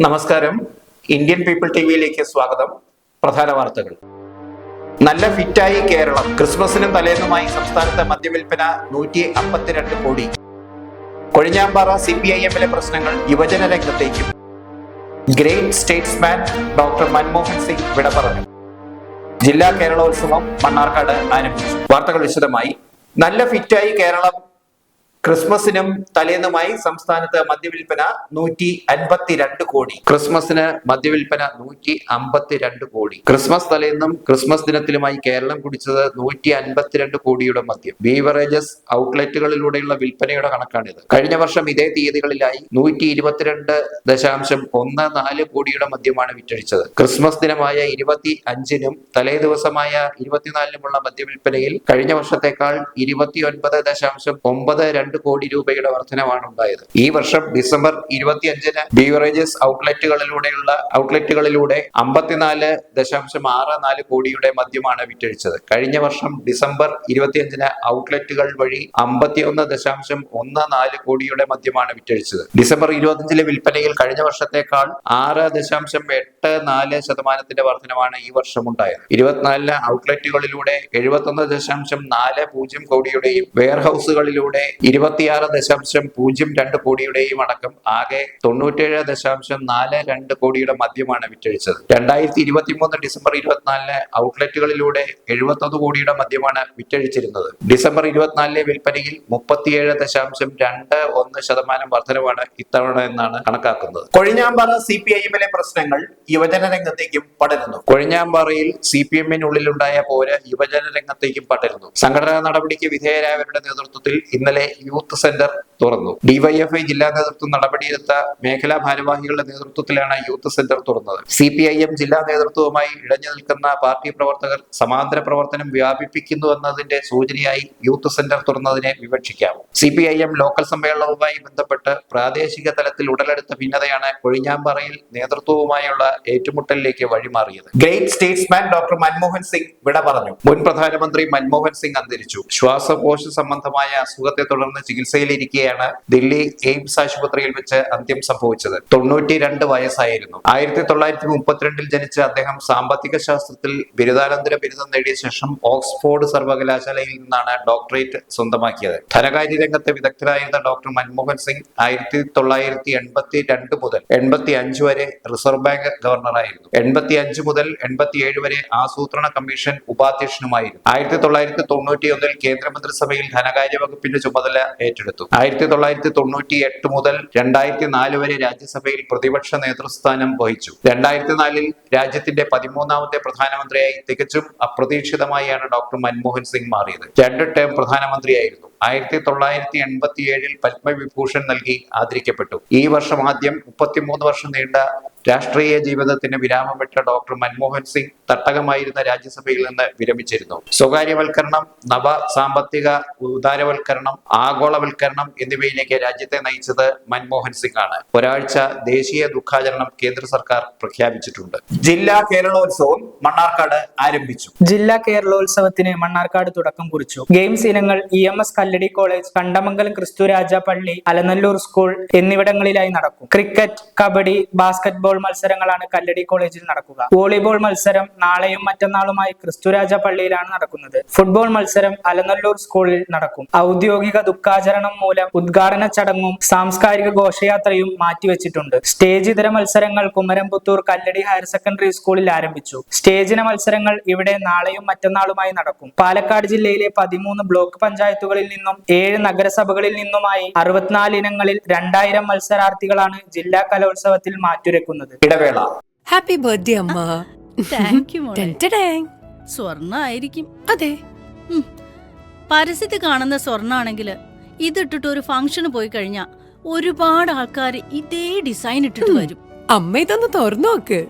നമസ്കാരം. Indian people T വിയിലേക്ക് സ്വാഗതം. പ്രധാന വാർത്തകൾ. നല്ല ഫിറ്റായി കേരളം. ക്രിസ്മസിനും തലേന്നുമായി സംസ്ഥാനത്തെ മദ്യവിൽപ്പന നൂറ്റി അമ്പത്തിരണ്ട് കോടി. കൊഴിഞ്ഞാമ്പാറ സി പി ഐ എമ്മിലെ പ്രശ്നങ്ങൾ യുവജന രംഗത്തേക്കും. Great statesman doctor Manmohan Singh വിട പറഞ്ഞു. ജില്ലാ കേരളോത്സവം മണ്ണാർക്കാട് ആരംഭിച്ചു. വാർത്തകൾ വിശദമായി. നല്ല ഫിറ്റായി കേരളം ക്രിസ്മസിനും തലേന്നുമായി സംസ്ഥാനത്ത് മദ്യവിൽപ്പന നൂറ്റി അൻപത്തിരണ്ട് കോടി. ക്രിസ്മസിന് മദ്യവിൽപ്പന നൂറ്റി അമ്പത്തിരണ്ട് കോടി. ക്രിസ്മസ് തലേന്നും ക്രിസ്മസ് ദിനത്തിലുമായി കേരളം കുടിച്ചത് നൂറ്റി അൻപത്തിരണ്ട് കോടിയുടെ മദ്യം. ബീവറേജസ് ഔട്ട്ലെറ്റുകളിലൂടെയുള്ള വിൽപ്പനയുടെ കണക്കാണിത്. കഴിഞ്ഞ വർഷം ഇതേ തീയതികളിലായി നൂറ്റി ഇരുപത്തിരണ്ട് ദശാംശം ഒന്ന് നാല് കോടിയുടെ മദ്യമാണ് വിറ്റഴിച്ചത്. ക്രിസ്മസ് ദിനമായ ഇരുപത്തി അഞ്ചിനും തലേ ദിവസമായ ഇരുപത്തിനാലിനുമുള്ള മദ്യവിൽപ്പനയിൽ കഴിഞ്ഞ വർഷത്തേക്കാൾ ഇരുപത്തിയൊൻപത് ദശാംശം ഒമ്പത് രണ്ട് കോടി രൂപയുടെ വർധനവാണ് ഉണ്ടായത്. ഈ വർഷം ഡിസംബർ ഇരുപത്തിയഞ്ചിന് ബീവറേജസ് ഔട്ട്ലെറ്റുകളിലൂടെയുള്ള ഔട്ട്ലെറ്റുകളിലൂടെ അമ്പത്തിനാല് ദശാംശം ആറ് നാല് കോടിയുടെ മദ്യമാണ് വിറ്റഴിച്ചത്. കഴിഞ്ഞ വർഷം ഡിസംബർ ഇരുപത്തിയഞ്ചിന് ഔട്ട്ലെറ്റുകൾ വഴി അമ്പത്തിയൊന്ന് ദശാംശം ഒന്ന് നാല് കോടിയുടെ മദ്യമാണ് വിറ്റഴിച്ചത്. ഡിസംബർ ഇരുപത്തിയഞ്ചിലെ വിൽപ്പനയിൽ കഴിഞ്ഞ വർഷത്തേക്കാൾ ആറ് ദശാംശം എട്ട് നാല് ശതമാനത്തിന്റെ വർധനമാണ് ഈ വർഷം ഉണ്ടായത്. ഇരുപത്തിനാലിന് ഔട്ട്ലെറ്റുകളിലൂടെ എഴുപത്തൊന്ന് ദശാംശം നാല് പൂജ്യം കോടിയുടെയും വെയർഹൌസുകളിലൂടെ ഇരുപത്തിയാറ് ദശാംശം പൂജ്യം രണ്ട് കോടിയുടെയും അടക്കം ആകെ തൊണ്ണൂറ്റേഴ് ദശാംശം നാല് രണ്ട് കോടിയുടെ മദ്യമാണ് വിറ്റഴിച്ചത്. രണ്ടായിരത്തി ഇരുപത്തി മൂന്ന് ഡിസംബർ ഇരുപത്തിനാലിന് ഔട്ട്ലെറ്റുകളിലൂടെ എഴുപത്തൊന്ന് കോടിയുടെ മദ്യമാണ് വിറ്റഴിച്ചിരുന്നത്. ഡിസംബർ ഇരുപത്തിനാലിലെ വിൽപ്പനയിൽ മുപ്പത്തിയേഴ് ദശാംശം രണ്ട് ഒന്ന് ശതമാനം വർധനവാണ് ഇത്തവണ എന്നാണ് കണക്കാക്കുന്നത്. കൊഴിഞ്ഞാമ്പാറ സി പി ഐ എമ്മിലെ പ്രശ്നങ്ങൾ യുവജന രംഗത്തേക്കും പടരുന്നു. കൊഴിഞ്ഞാമ്പാറയിൽ സി പി എമ്മിനുള്ളിലുണ്ടായ പോര് യുവജന രംഗത്തേക്കും പടരുന്നു. സംഘടനാ നടപടിക്ക് വിധേയരായവരുടെ നേതൃത്വത്തിൽ ഇന്നലെ യൂത്ത് സെന്റർ തുറന്നു. ഡിവൈഎഫ്ഐ ജില്ലാ നേതൃത്വം നടപടിയെടുത്ത മേഖലാ ഭാരവാഹികളുടെ നേതൃത്വത്തിലാണ് യൂത്ത് സെന്റർ തുറന്നത്. സി പി ഐ എം ജില്ലാ നേതൃത്വവുമായി ഇഴഞ്ഞു നിൽക്കുന്ന പാർട്ടി പ്രവർത്തകർ സമാന്തര പ്രവർത്തനം വ്യാപിപ്പിക്കുന്നു എന്നതിന്റെ സൂചനയായി യൂത്ത് സെന്റർ തുറന്നതിനെ വിവക്ഷിക്കാം. C P I M local സമ്മേളനവുമായി ബന്ധപ്പെട്ട് പ്രാദേശിക തലത്തിൽ ഉടലെടുത്ത ഭിന്നതയാണ് കൊഴിഞ്ഞാമ്പാറയിൽ നേതൃത്വവുമായുള്ള ഏറ്റുമുട്ടലിലേക്ക് വഴിമാറിയത്. Great statesman doctor Manmohan Singh വിട പറഞ്ഞു. മുൻ പ്രധാനമന്ത്രി മൻമോഹൻ സിംഗ് അന്തരിച്ചു. ശ്വാസകോശ സംബന്ധമായ അസുഖത്തെ തുടർന്ന് ചികിത്സയിലിരിക്കെയാണ് ദില്ലി എയിംസ് ആശുപത്രിയിൽ വെച്ച് അന്ത്യം സംഭവിച്ചത്. തൊണ്ണൂറ്റി രണ്ട് വയസ്സായിരുന്നു. ആയിരത്തി തൊള്ളായിരത്തി മുപ്പത്തിരണ്ടിൽ ജനിച്ച അദ്ദേഹം സാമ്പത്തിക ശാസ്ത്രത്തിൽ ബിരുദാനന്തര ബിരുദം നേടിയ ശേഷം ഓക്സ്ഫോർഡ് സർവകലാശാലയിൽ നിന്നാണ് ഡോക്ടറേറ്റ് സ്വന്തമാക്കിയത്. ധനകാര്യ രംഗത്തെ വിദഗ്ധരായിരുന്ന ഡോക്ടർ മൻമോഹൻ സിംഗ് ആയിരത്തി തൊള്ളായിരത്തി എൺപത്തി രണ്ട് മുതൽ എൺപത്തി അഞ്ച് വരെ റിസർവ് ബാങ്ക് ഗവർണറായിരുന്നു. എൺപത്തി അഞ്ച് മുതൽ എൺപത്തിയേഴ് വരെ ആസൂത്രണ കമ്മീഷൻ ഉപാധ്യക്ഷനുമായിരുന്നു. ആയിരത്തി തൊള്ളായിരത്തി തൊണ്ണൂറ്റി ഒന്നിൽ കേന്ദ്രമന്ത്രിസഭയിൽ ധനകാര്യ വകുപ്പിന്റെ ചുമതല ഏറ്റെടുത്തു. ആയിരത്തി തൊള്ളായിരത്തി തൊണ്ണൂറ്റി എട്ട് മുതൽ രണ്ടായിരത്തി നാല് വരെ രാജ്യസഭയിൽ പ്രതിപക്ഷ നേതൃസ്ഥാനം വഹിച്ചു. രണ്ടായിരത്തി നാലിൽ രാജ്യത്തിന്റെ പതിമൂന്നാമത്തെ പ്രധാനമന്ത്രിയായി തികച്ചും അപ്രതീക്ഷിതമായാണ് ഡോക്ടർ മൻമോഹൻ സിംഗ് മാറിയത്. രണ്ട് ടേം പ്രധാനമന്ത്രിയായിരുന്നു. ആയിരത്തി തൊള്ളായിരത്തി എൺപത്തി ഏഴിൽ പത്മവിഭൂഷൺ നൽകി ആദരിക്കപ്പെട്ടു. ഈ വർഷം ആദ്യം മുപ്പത്തിമൂന്ന് വർഷം നീണ്ട രാഷ്ട്രീയ ജീവിതത്തിന് വിരാമമിട്ട ഡോക്ടർ മൻമോഹൻ സിംഗ് തട്ടകമായിരുന്ന രാജ്യസഭയിൽ നിന്ന് വിരമിച്ചിരുന്നു. സ്വകാര്യവൽക്കരണം നവ സാമ്പത്തിക ഉദാരവൽക്കരണം ആഗോളവൽക്കരണം എന്നിവയിലേക്ക് രാജ്യത്തെ നയിച്ചത് മൻമോഹൻ സിംഗ് ആണ് ഒരാഴ്ച ദേശീയ ദുഃഖാചരണം കേന്ദ്ര സർക്കാർ പ്രഖ്യാപിച്ചിട്ടുണ്ട്. ജില്ലാ കേരളോത്സവം മണ്ണാർക്കാട് ആരംഭിച്ചു. ജില്ലാ കേരളോത്സവത്തിന് മണ്ണാർക്കാട് തുടക്കം കുറിച്ചു. ഗെയിംസ് ഇനങ്ങൾ E M S Kalladi college Kandamangalam Kristuraja പള്ളി അലനല്ലൂർ സ്കൂൾ എന്നിവിടങ്ങളിലായി നടക്കും. ക്രിക്കറ്റ് കബഡി ബാസ്കറ്റ്ബോൾ മത്സരങ്ങളാണ് കല്ലടി കോളേജിൽ നടക്കുക. വോളിബോൾ മത്സരം നാളെയും മറ്റന്നാളുമായി ക്രിസ്തുരാജ പള്ളിയിലാണ് നടക്കുന്നത്. ഫുട്ബോൾ മത്സരം അലനല്ലൂർ സ്കൂളിൽ നടക്കും. ഔദ്യോഗിക ദുഃഖാചരണം മൂലം ഉദ്ഘാടന ചടങ്ങും സാംസ്കാരിക ഘോഷയാത്രയും മാറ്റിവെച്ചിട്ടുണ്ട്. സ്റ്റേജ് ഇതര മത്സരങ്ങൾ കുമരംപുത്തൂർ കല്ലടി ഹയർ സെക്കൻഡറി സ്കൂളിൽ ആരംഭിച്ചു. സ്റ്റേജിന മത്സരങ്ങൾ ഇവിടെ നാളെയും മറ്റന്നാളുമായി നടക്കും. പാലക്കാട് ജില്ലയിലെ പതിമൂന്ന് ബ്ലോക്ക് പഞ്ചായത്തുകളിൽ നിന്നും ഏഴ് നഗരസഭകളിൽ നിന്നുമായി അറുപത്തിനാല് ഇനങ്ങളിൽ രണ്ടായിരം മത്സരാർത്ഥികളാണ് ജില്ലാ കലോത്സവത്തിൽ മാറ്റുരക്കുന്നത്. ഇടവേള. ഹാപ്പി ബർത്ത്ഡേ അമ്മ. താങ്ക് യു മോളെ. സ്വർണ ആയിരിക്കും അതെ. പരസ്യത്തിൽ കാണുന്ന സ്വർണാണെങ്കിൽ ഇതിട്ടിട്ട് ഒരു ഫംഗ്ഷന് പോയി കഴിഞ്ഞാ ഒരുപാട് ആൾക്കാർ ഇതേ ഡിസൈൻ ഇട്ടിട്ട് വരും. അമ്മ ഇതൊന്ന് തുറന്നു നോക്ക്.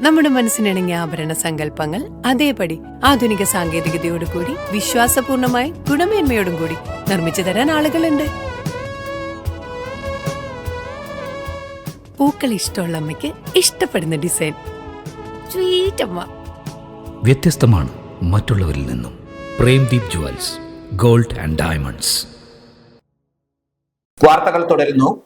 നമ്മുടെ മനസ്സിനിണങ്ങിയ ആഭരണ സങ്കല്പങ്ങൾ അതേപടി ആധുനിക സാങ്കേതികതയോടുകൂടി വിശ്വാസപൂർണമായി ഗുണമേന്മയോടും കൂടി നിർമ്മിച്ചു തരാൻ ആളുകളുണ്ട്. പൂക്കൾ ഇഷ്ടമുള്ള അമ്മയ്ക്ക് ഇഷ്ടപ്പെടുന്ന ഡിസൈൻ. സ്വീറ്റ് അമ്മ. വ്യത്യസ്തമാണ് മറ്റുള്ളവരിൽ നിന്നും. Premdeep jewels gold and diamonds. വാർത്തകൾ തുടരുന്നു.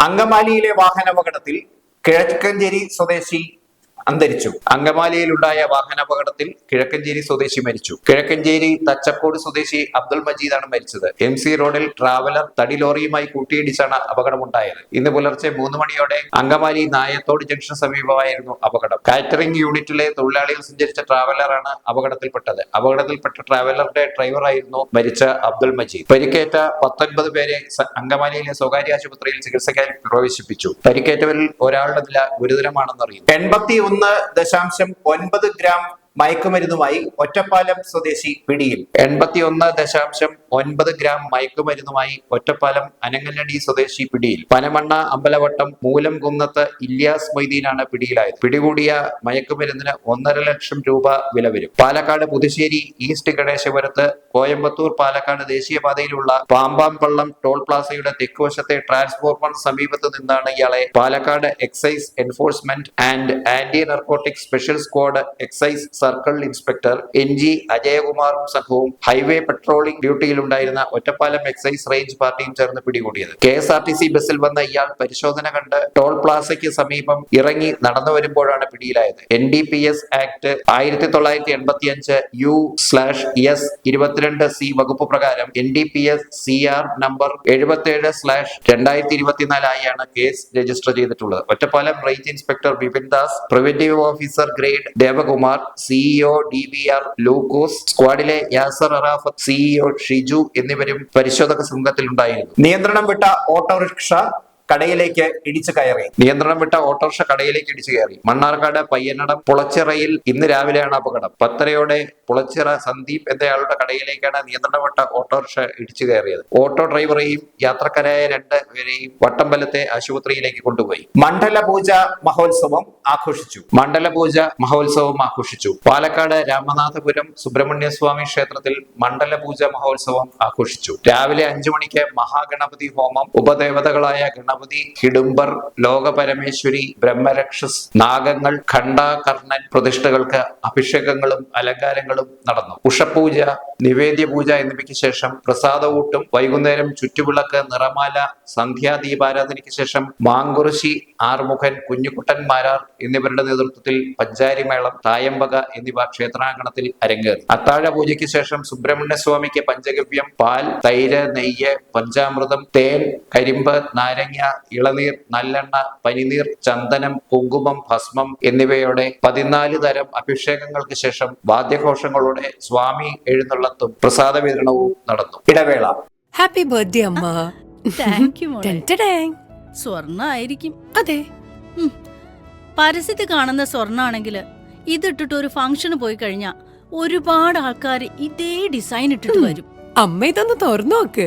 അങ്കമാലിയിലെ വാഹനാപകടത്തിൽ കിഴക്കഞ്ചേരി സ്വദേശി അന്തരിച്ചു. അങ്കമാലിയിലുണ്ടായ വാഹനാപകടത്തിൽ കിഴക്കഞ്ചേരി സ്വദേശി മരിച്ചു. കിഴക്കഞ്ചേരി തച്ചക്കോട് സ്വദേശി അബ്ദുൾ മജീദാണ് മരിച്ചത്. എം സി റോഡിൽ ട്രാവലർ തടി ലോറിയുമായി കൂട്ടിയിടിച്ചാണ് അപകടമുണ്ടായത്. ഇന്ന് പുലർച്ചെ മൂന്ന് മണിയോടെ അങ്കമാലി നായത്തോട് ജംഗ്ഷൻ സമീപമായിരുന്നു അപകടം. കാറ്ററിംഗ് യൂണിറ്റിലെ തൊഴിലാളികൾ സഞ്ചരിച്ച ട്രാവലറാണ് അപകടത്തിൽപ്പെട്ടത്. അപകടത്തിൽപ്പെട്ട ട്രാവലറുടെ ഡ്രൈവറായിരുന്നു മരിച്ച അബ്ദുൾ മജീദ്. പരിക്കേറ്റ പത്തൊൻപത് പേരെ അങ്കമാലിയിലെ സ്വകാര്യ ആശുപത്രിയിൽ ചികിത്സയ്ക്കായി പ്രവേശിപ്പിച്ചു. പരിക്കേറ്റവരിൽ ഒരാളുടെ നില ഗുരുതരമാണെന്ന് അറിയുന്നു എൺപത്തി ഒന്ന് ദശാംശം ഒൻപത് ഗ്രാം മയക്കുമരുന്നുമായി ഒറ്റപ്പാലം സ്വദേശി പിടിയിൽ. എൺപത്തി ഒന്ന് ദശാംശം ഒൻപത് ഗ്രാം മയക്കുമരുന്നുമായി ഒറ്റപ്പാലം അനങ്ങല്ലടി സ്വദേശി പിടിയിൽ. പനമണ്ണ അമ്പലവട്ടം മൂലം കുന്നത്ത് ഇല്യാസ് മൊയ്തീനാണ് പിടിയിലായത്. പിടികൂടിയ മയക്കുമരുന്നിന് ഒന്നര ലക്ഷം രൂപ വില വരും. പാലക്കാട് പുതുശ്ശേരി ഈസ്റ്റ് ഗണേശപുരത്ത് കോയമ്പത്തൂർ പാലക്കാട് ദേശീയപാതയിലുള്ള പാമ്പാംപള്ളം ടോൾ പ്ലാസയുടെ തെക്കുവശത്തെ ട്രാൻസ്ഫോർമർ സമീപത്ത് നിന്നാണ് ഇയാളെ Palakkad excise enforcement and anti narcotic special squad excise circle inspector N G അജയകുമാറും സംഘവും ഹൈവേ പെട്രോളിംഗ് ഡ്യൂട്ടിയിലുണ്ടായിരുന്ന ഒറ്റപ്പാലം എക്സൈസ് റേഞ്ച് പാർട്ടിയും ചേർന്ന് പിടികൂടിയത്. K S R T C ബസ്സിൽ വന്ന ഇയാൾ പരിശോധന കണ്ട് ടോൾ പ്ലാസയ്ക്ക് സമീപം ഇറങ്ങി നടന്നു വരുമ്പോഴാണ് പിടിയിലായത്. N D P S act ആയിരത്തി തൊള്ളായിരത്തി എൺപത്തി അഞ്ച് യു സ്ലാഷ് എസ് ഇരുപത്തിരണ്ട് സി വകുപ്പ് പ്രകാരം N D P S C R number എഴുപത്തിയേഴ് സ്ലാഷ് രണ്ടായിരത്തി ഇരുപത്തിനാലായാണ് കേസ് രജിസ്റ്റർ ചെയ്തിട്ടുള്ളത്. Ottapalam range inspector Bipin Das preventive officer grade Devakumar CEO D B R Lukose സ്ക്വാഡിലെ Yasar Arafat CEO Shiju എന്നിവരും പരിശോധക സംഘത്തിലുണ്ടായിരുന്നു. നിയന്ത്രണം വിട്ട ഓട്ടോറിക്ഷ കടയിലേക്ക് ഇടിച്ചു കയറി. നിയന്ത്രണം വിട്ട ഓട്ടോറിക്ഷ കടയിലേക്ക് ഇടിച്ചു കയറി. മണ്ണാർക്കാട് പയ്യനടം പുളച്ചിറയിൽ ഇന്ന് രാവിലെയാണ് അപകടം. പത്തരയോടെ പുളച്ചിറ സന്ദീപ് എന്നയാളുടെ കടയിലേക്കാണ് നിയന്ത്രണം വിട്ട ഓട്ടോറിക്ഷ ഇടിച്ചു കയറിയത്. ഓട്ടോ ഡ്രൈവറെയും യാത്രക്കാരായ രണ്ട് പേരെയും വട്ടമ്പലത്തെ ആശുപത്രിയിലേക്ക് കൊണ്ടുപോയി. മണ്ഡല പൂജ മഹോത്സവം ആഘോഷിച്ചു. മണ്ഡല പൂജ മഹോത്സവം ആഘോഷിച്ചു. പാലക്കാട് രാമനാഥപുരം സുബ്രഹ്മണ്യസ്വാമി ക്ഷേത്രത്തിൽ മണ്ഡല പൂജ മഹോത്സവം ആഘോഷിച്ചു. രാവിലെ അഞ്ചു മണിക്ക് മഹാഗണപതി ഹോമം ഉപദേവതകളായ ഗണപതി ഹിഡുംബർ ലോകപരമേശ്വരി ബ്രഹ്മരക്ഷസ് നാഗങ്ങൾ ഖണ്ഡ കർണൻ പ്രതിഷ്ഠകൾക്ക് അഭിഷേകങ്ങളും അലങ്കാരങ്ങളും നടന്നു. ഉഷപൂജ നിവേദ്യ പൂജ എന്നിവയ്ക്ക് ശേഷം പ്രസാദവൂട്ടും വൈകുന്നേരം ചുറ്റുവിളക്ക് നിറമാല സന്ധ്യാദീപാരാധനയ്ക്ക് ശേഷം മാങ്കുറിശി ആർമുഖൻ കുഞ്ഞുകുട്ടൻ മാരാർ എന്നിവരുടെ നേതൃത്വത്തിൽ പഞ്ചാരിമേളം തായമ്പക എന്നിവ ക്ഷേത്രാങ്കണത്തിൽ അരങ്ങേറി. അത്താഴ പൂജയ്ക്ക് ശേഷം സുബ്രഹ്മണ്യ സ്വാമിക്ക് പഞ്ചഗവ്യം പാൽ തൈര് നെയ്യ് പഞ്ചാമൃതം തേൻ കരിമ്പ് നാരങ്ങ ഇളനീർ നല്ലെണ്ണ പനിനീർ ചന്ദനം കുങ്കുമം ഭസ്മം എന്നിവയോടെ പതിനാല് തരം അഭിഷേകങ്ങൾക്ക് ശേഷം വാദ്യഘോഷങ്ങളോടെ സ്വാമി എഴുന്നള്ളത്തും പ്രസാദ വിതരണവും നടന്നു. ഇടവേള. ഹാപ്പി ബർത്ത്ഡേ അമ്മ. സ്വർണ ആയിരിക്കും അതെ. പരസ്യത്തിൽ കാണുന്ന സ്വർണാണെങ്കിൽ ഇതിട്ടിട്ട് ഒരു ഫംഗ്ഷന് പോയി കഴിഞ്ഞാ ഒരുപാട് ആൾക്കാർ ഇതേ ഡിസൈൻ ഇട്ടിട്ട് വരും. അമ്മ ഇതൊന്ന് തുറന്നു നോക്ക്.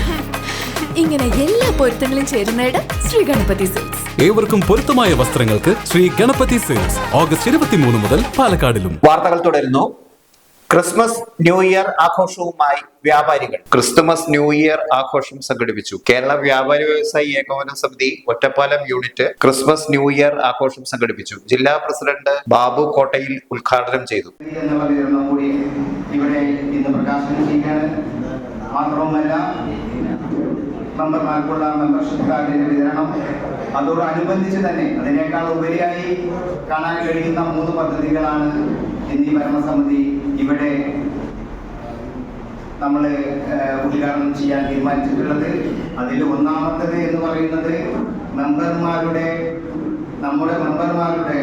ഇങ്ങനെ എല്ലാ പൊരുത്തങ്ങളും ചേരുന്നിടം ശ്രീ ഗണപതി സിൽക്സ് ഏവർക്കും പൊരുത്തമായ വസ്ത്രങ്ങൾക്ക് ശ്രീ ഗണപതി സിൽക്സ് ഓഗസ്റ്റ് ഇരുപത്തിമൂന്ന് മുതൽ പാലക്കാടിലും. വാർത്തകൾ തുടരുന്നു. ക്രിസ്മസ് ന്യൂ ഇയർ ആഘോഷവുമായി വ്യാപാരികൾ. ക്രിസ്തുമസ് ന്യൂ ഇയർ ആഘോഷം സംഘടിപ്പിച്ചു. കേരള വ്യാപാരി വ്യവസായി ഏകോപന സമിതി Ottapalam unit Christmas new year ആഘോഷം സംഘടിപ്പിച്ചു. ജില്ലാ പ്രസിഡന്റ് ബാബു കോട്ടയിൽ ഉദ്ഘാടനം ചെയ്തു. ഇവിടെ ഇന്ന് പ്രകാശനം ചെയ്യാണ് മാത്രവുമല്ല മെമ്പർമാർക്കുള്ള മെമ്പർഷിപ്പ് കാർഡിന്റെ വിതരണം അതോടനുബന്ധിച്ച് തന്നെ അതിനേക്കാൾ ഉപരിയായി കാണാൻ കഴിയുന്ന മൂന്ന് പദ്ധതികളാണ് ഇന്ന് ഈ ഭരണസമിതി ഇവിടെ നമ്മൾ ഉദ്ഘാടനം ചെയ്യാൻ തീരുമാനിച്ചിട്ടുള്ളത്. അതിൽ ഒന്നാമത്തത് എന്ന് പറയുന്നത് മെമ്പർമാരുടെ നമ്മുടെ മെമ്പർമാരുടെ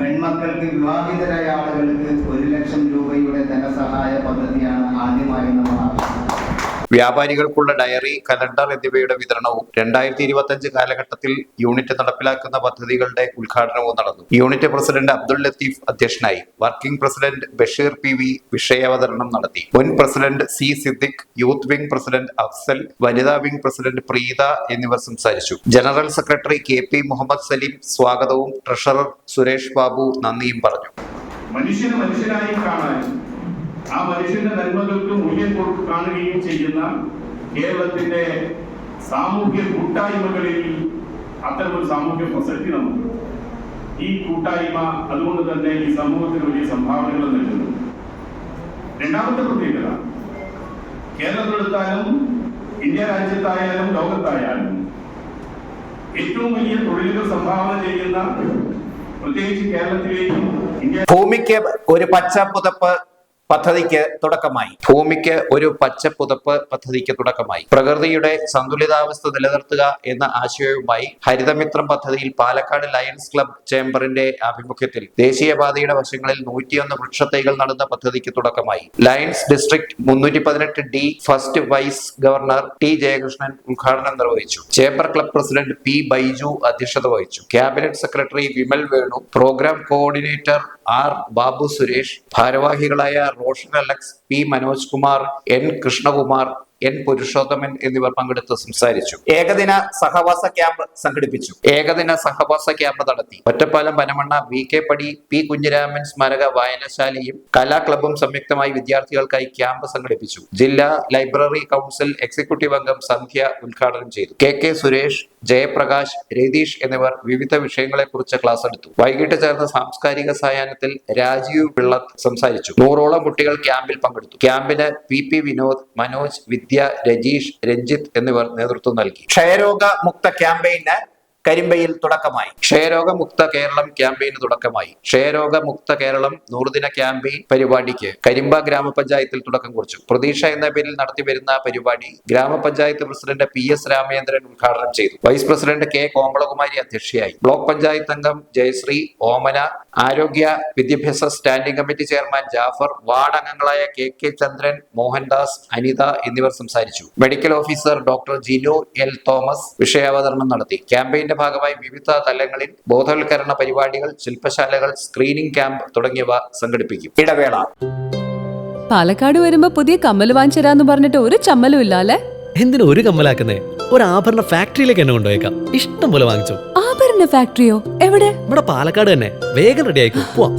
പെൺമക്കൾക്ക് വിവാഹിതരായ ആളുകൾക്ക് ഒരു ലക്ഷം രൂപയുടെ ധനസഹായ പദ്ധതിയാണ് ആദ്യമായി നമ്മൾ ആവിഷ്കരിച്ചത് വ്യാപാരികൾക്കുള്ള ഡയറി കലണ്ടർ എന്നിവയുടെ വിതരണവും രണ്ടായിരത്തി ഇരുപത്തി അഞ്ച് കാലഘട്ടത്തിൽ യൂണിറ്റ് നടപ്പിലാക്കുന്ന പദ്ധതികളുടെ ഉദ്ഘാടനവും നടന്നു. യൂണിറ്റ് പ്രസിഡന്റ് അബ്ദുൾ ലത്തീഫ് അധ്യക്ഷനായി working president Basheer P V വിഷയാവതരണം നടത്തി. മുൻ president C Siddique youth wing president Afsal വനിതാ വിംഗ് പ്രസിഡന്റ് പ്രീത എന്നിവർ സംസാരിച്ചു. General secretary K P Muhammad Saleem സ്വാഗതവും ട്രഷറർ സുരേഷ് ബാബു നന്ദിയും പറഞ്ഞു. മനുഷ്യനെ മനുഷ്യനായി കാണാനും ആ മനുഷ്യന്റെ നന്മകൾക്ക് മൂല്യം കാണുകയും ചെയ്യുന്ന കേരളത്തിന്റെ സാമൂഹ്യ കൂട്ടായ്മകളിൽ അത്തരമൊരു സാമൂഹ്യ പ്രസക്തി നമുക്ക് ഈ കൂട്ടായ്മ അതുകൊണ്ട് തന്നെ ഈ സമൂഹത്തിന് വലിയ സംഭാവനകൾ നൽകുന്നു. രണ്ടാമത്തെ പ്രത്യേകത കേരളത്തിലെടുത്താലും ഇന്ത്യ രാജ്യത്തായാലും ലോകത്തായാലും ഏറ്റവും വലിയ തൊഴിലുകൾ സംഭാവന ചെയ്യുന്ന പ്രത്യേകിച്ച് കേരളത്തിലെയും ഭൂമിക്ക് ഒരു പച്ച പുതപ്പ് പദ്ധതിക്ക് തുടക്കമായി. ഭൂമിക്ക് ഒരു പച്ചപ്പുതപ്പ് പദ്ധതിക്ക് തുടക്കമായി. പ്രകൃതിയുടെ സന്തുലിതാവസ്ഥ നിലനിർത്തുക എന്ന ആശയവുമായി ഹരിതമിത്രം പദ്ധതിയിൽ പാലക്കാട് ലയൺസ് ക്ലബ് ചേംബറിന്റെ ആഭിമുഖ്യത്തിൽ ദേശീയപാതയുടെ വശങ്ങളിൽ നൂറ്റിയൊന്ന് വൃക്ഷത്തൈകൾ നടന്ന പദ്ധതിക്ക് തുടക്കമായി. ലയൺസ് ഡിസ്ട്രിക്ട് മുന്നൂറ്റി പതിനെട്ട് D first vice governor T Jayakrishnan ഉദ്ഘാടനം നിർവഹിച്ചു. Chamber club president P Baiju അധ്യക്ഷത വഹിച്ചു. Cabinet secretary Vimal Venu programme coordinator R Babu Suresh ഭാരവാഹികളായ Roshan Alex P Manoj Kumar N Krishnakumar N Purushothaman എന്നിവർ പങ്കെടുത്ത് സംസാരിച്ചു. ഏകദിന സഹവാസ ക്യാമ്പ് സംഘടിപ്പിച്ചു. ഏകദിന സഹവാസ ക്യാമ്പ് നടത്തി. Ottapalam Panamanna V K Padi P Kunhiraman സ്മാരക വായനശാലയും കലാക്ലബും സംയുക്തമായി വിദ്യാർത്ഥികൾക്കായി ക്യാമ്പ് സംഘടിപ്പിച്ചു. ജില്ലാ ലൈബ്രറി കൗൺസിൽ എക്സിക്യൂട്ടീവ് അംഗം സന്ധ്യ ഉദ്ഘാടനം ചെയ്തു. കെ കെ സുരേഷ് ജയപ്രകാശ് രതീഷ് എന്നിവർ വിവിധ വിഷയങ്ങളെക്കുറിച്ച് ക്ലാസ് എടുത്തു. വൈകിട്ട് ചേർന്ന സാംസ്കാരിക സായാഹ്നത്തിൽ രാജീവ് പിള്ള സംസാരിച്ചു. നൂറോളം കുട്ടികൾ ക്യാമ്പിൽ പങ്കെടുത്തു. ക്യാമ്പിന് പി പി വിനോദ് മനോജ് വിദ്യ രജീഷ് രഞ്ജിത്ത് എന്നിവർ നേതൃത്വം നൽകി. ക്ഷയരോഗ മുക്ത ക്യാമ്പയിന് കരിമ്പയിൽ തുടക്കമായി. ക്ഷയരോഗമുക്ത കേരളം ക്യാമ്പയിന് തുടക്കമായി. ക്ഷയരോഗമുക്ത കേരളം നൂറുദിന ക്യാമ്പയിൻ പരിപാടിക്ക് കരിമ്പ ഗ്രാമപഞ്ചായത്തിൽ തുടക്കം കുറിച്ചു. പ്രതീക്ഷ എന്ന പേരിൽ നടത്തിവരുന്ന പരിപാടി ഗ്രാമപഞ്ചായത്ത് പ്രസിഡന്റ് പി എസ് രാമചന്ദ്രൻ ഉദ്ഘാടനം ചെയ്തു. വൈസ് പ്രസിഡന്റ് കെ കോമളകുമാരി അധ്യക്ഷയായി. ബ്ലോക്ക് പഞ്ചായത്ത് അംഗം ജയശ്രീ ഓമന ആരോഗ്യ വിദ്യാഭ്യാസ standing committee chairman Jafar ward അംഗങ്ങളായ കെ കെ ചന്ദ്രൻ മോഹൻദാസ് അനിത എന്നിവർ സംസാരിച്ചു. Medical officer doctor Jinu L Thomas വിഷയാവതരണം നടത്തി. ക്യാമ്പയിന്റെ ഭാഗമായി വിവിധ തലങ്ങളിൽ ബോധവൽക്കരണ പരിപാടികൾ ശില്പശാലകൾ സ്ക്രീനിംഗ് ക്യാമ്പ് തുടങ്ങിയവ സംഘടിപ്പിക്കും. ഇടവേള. പാലക്കാട് വരുമ്പോ പുതിയ കമ്മൽ വാങ്ങിച്ചു പറഞ്ഞിട്ട് ഒരു ചമ്മലും ഇല്ല അല്ലെ? എന്തിനു ഒരു കമ്മലാക്കുന്നേ? ഒരു ആഭരണ ഫാക്ടറിയിലേക്ക് എന്നെ കൊണ്ടുപോയേക്കാം. ഇഷ്ടം പോലെ വാങ്ങിച്ചു. ആഭരണ ഫാക്ടറിയോ എവിടെ? ഇവിടെ പാലക്കാട് തന്നെ. വേഗം റെഡി ആയിക്കോ. പോവാം.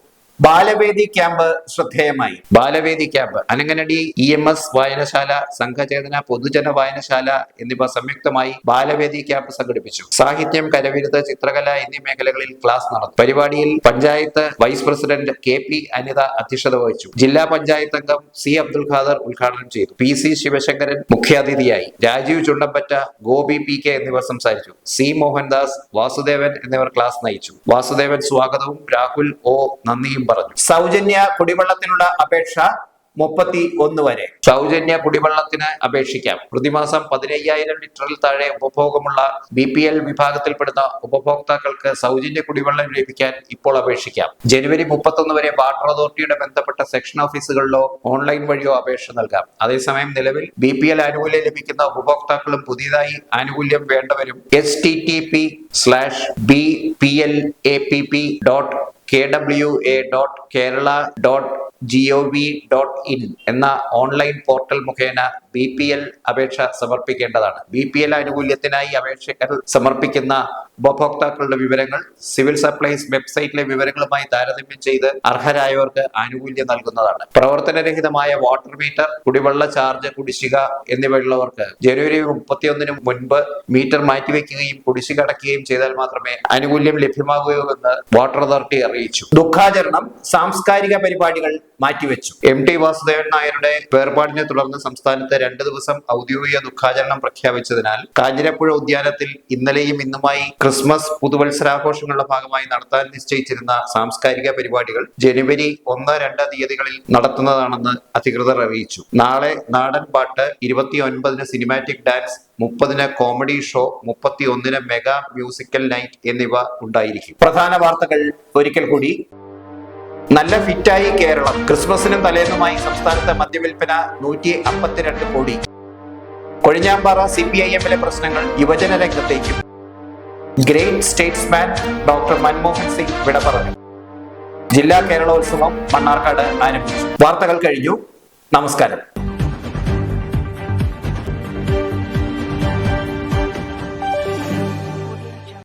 ബാലവേദി ക്യാമ്പ് ശ്രദ്ധേയമായി. Balavedi camp. Ananganadi E M S വായനശാല സംഘചേതന പൊതുജന വായനശാല എന്നിവ സംയുക്തമായി ബാലവേദി ക്യാമ്പ് സംഘടിപ്പിച്ചു. സാഹിത്യം കരവിരുത് ചിത്രകല എന്നീ മേഖലകളിൽ ക്ലാസ് നടന്നു പരിപാടിയിൽ panchayat vice president K P Anitha അധ്യക്ഷത വഹിച്ചു. ജില്ലാ പഞ്ചായത്ത് അംഗം സി അബ്ദുൽ ഖാദർ ഉദ്ഘാടനം ചെയ്തു. പി സി ശിവശങ്കരൻ മുഖ്യാതിഥിയായി. രാജീവ് ചുണ്ടമ്പറ്റ ഗോപി പി കെ എന്നിവർ സംസാരിച്ചു. സി മോഹൻദാസ് വാസുദേവൻ എന്നിവർ ക്ലാസ് നയിച്ചു. വാസുദേവൻ സ്വാഗതവും രാഹുൽ ഒ നന്ദിയും പറഞ്ഞു. സൗജന്യ കുടിവെള്ളത്തിനുള്ള അപേക്ഷ മുപ്പത്തി ഒന്ന് വരെ. സൗജന്യ കുടിവെള്ളത്തിന് അപേക്ഷിക്കാം. പ്രതിമാസം പതിനയ്യായിരം ലിറ്ററിൽ താഴെ ഉപഭോഗമുള്ള ബി പി എൽ വിഭാഗത്തിൽപ്പെടുന്ന ഉപഭോക്താക്കൾക്ക് സൗജന്യ കുടിവെള്ളം ലഭിക്കാൻ ഇപ്പോൾ അപേക്ഷിക്കാം. ജനുവരി മുപ്പത്തൊന്ന് വരെ വാട്ടർ അതോറിറ്റിയുടെ ബന്ധപ്പെട്ട സെക്ഷൻ ഓഫീസുകളിലോ ഓൺലൈൻ വഴിയോ അപേക്ഷ നൽകാം. അതേസമയം നിലവിൽ ബി പി എൽ ആനുകൂല്യം ലഭിക്കുന്ന ഉപഭോക്താക്കളും പുതിയതായി ആനുകൂല്യം വേണ്ടവരും S T T P slash B P L A P P dot K W A dot Kerala dot G O V dot in എന്ന ഓൺലൈൻ പോർട്ടൽ മുഖേന ബി പി എൽ അപേക്ഷ സമർപ്പിക്കേണ്ടതാണ്. B P L ആനുകൂല്യത്തിനായി അപേക്ഷകർ സമർപ്പിക്കുന്ന ഉപഭോക്താക്കളുടെ വിവരങ്ങൾ civil supplies വെബ്സൈറ്റിലെ വിവരങ്ങളുമായി താരതമ്യം ചെയ്ത് അർഹരായവർക്ക് ആനുകൂല്യം നൽകുന്നതാണ്. പ്രവർത്തനരഹിതമായ വാട്ടർ മീറ്റർ കുടിവെള്ള ചാർജ് കുടിശ്ശിക എന്നിവയുള്ളവർക്ക് ജനുവരി മുപ്പത്തിയൊന്നിന് മുൻപ് മീറ്റർ മാറ്റിവെക്കുകയും കുടിശ്ശിക അടയ്ക്കുകയും ചെയ്താൽ മാത്രമേ ആനുകൂല്യം ലഭ്യമാകുകയൂ എന്ന് വാട്ടർ അതോറിറ്റി അറിയിച്ചു. ദുഃഖാചരണം സാംസ്കാരിക പരിപാടികൾ മാറ്റിവെച്ചു. എം ടി വാസുദേവൻ നായരുടെ വേർപാടിനെ തുടർന്ന് സംസ്ഥാനത്ത് രണ്ടു ദിവസം ഔദ്യോഗിക ദുഃഖാചരണം പ്രഖ്യാപിച്ചതിനാൽ കാഞ്ഞിരപ്പുഴ ഉദ്യാനത്തിൽ ഇന്നലെയും ഇന്നുമായി ക്രിസ്മസ് പുതുവത്സരാഘോഷങ്ങളുടെ ഭാഗമായി നടത്താൻ നിശ്ചയിച്ചിരുന്ന സാംസ്കാരിക പരിപാടികൾ ജനുവരി ഒന്ന് രണ്ട് തീയതികളിൽ നടത്തുന്നതാണെന്ന് അധികൃതർ അറിയിച്ചു. നാളെ നാടൻ പാട്ട് ഇരുപത്തി ഒൻപതിന് സിനിമാറ്റിക് ഡാൻസ് മുപ്പതിന് കോമഡി ഷോ മുപ്പത്തി ഒന്നിന് മെഗാ മ്യൂസിക്കൽ നൈറ്റ് എന്നിവ ഉണ്ടായിരിക്കും. പ്രധാന വാർത്തകൾ ഒരിക്കൽ കൂടി. നല്ല ഫിറ്റായി കേരളം. ക്രിസ്മസിനും തലേന്നുമായി സംസ്ഥാനത്തെ മദ്യവിൽപ്പന നൂറ്റി അമ്പത്തിരണ്ട് കോടി. കൊഴിഞ്ഞാമ്പാറ സി പി ഐ എമ്മിലെ പ്രശ്നങ്ങൾ യുവജന രംഗത്തേക്കും great statesman doctor Manmohan Singh വിട പറഞ്ഞു. ജില്ലാ കേരളോത്സവം മണ്ണാർക്കാട് ആരംഭിച്ചു. വാർത്തകൾ കഴിഞ്ഞു. നമസ്കാരം.